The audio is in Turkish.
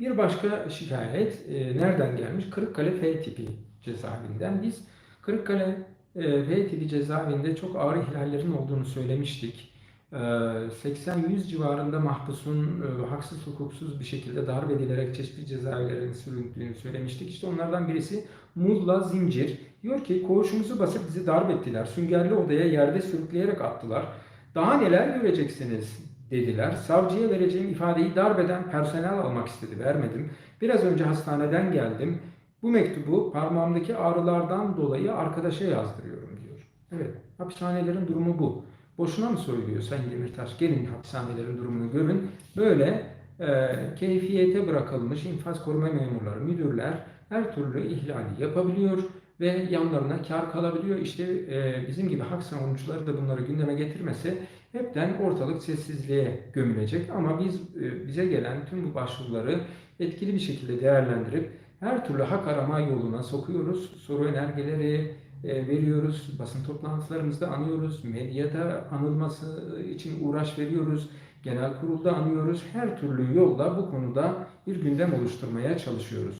Bir başka şikayet e, nereden gelmiş? Kırıkkale F tipi cezaevinden. Biz Kırıkkale e, F tipi cezaevinde çok ağır ihlallerin olduğunu söylemiştik. E, 80-100 civarında mahpusun e, haksız hukuksuz bir şekilde darp edilerek çeşitli cezaevlerine sürüldüğünü söylemiştik. İşte onlardan birisi Muğla Zincir. Diyor ki koğuşumuzu basıp bizi darp ettiler. Süngerli odaya yerde sürükleyerek attılar. Daha neler göreceksiniz dediler. Savcıya vereceğim ifadeyi darbeden personel almak istedi. Vermedim. Biraz önce hastaneden geldim. Bu mektubu parmağımdaki ağrılardan dolayı arkadaşa yazdırıyorum diyor. Evet, hapishanelerin durumu bu. Boşuna mı söylüyor Sayın Demirtaş? Gelin hapishanelerin durumunu görün. Böyle e, keyfiyete bırakılmış infaz koruma memurları, müdürler her türlü ihlali yapabiliyor ve yanlarına kar kalabiliyor. İşte e, bizim gibi hak savunucuları da bunları gündeme getirmese hepten ortalık sessizliğe gömülecek. Ama biz e, bize gelen tüm bu başvuruları etkili bir şekilde değerlendirip her türlü hak arama yoluna sokuyoruz. Soru önergeleri e, veriyoruz. Basın toplantılarımızda anıyoruz. Medyada anılması için uğraş veriyoruz. Genel kurulda anıyoruz. Her türlü yolla bu konuda bir gündem oluşturmaya çalışıyoruz.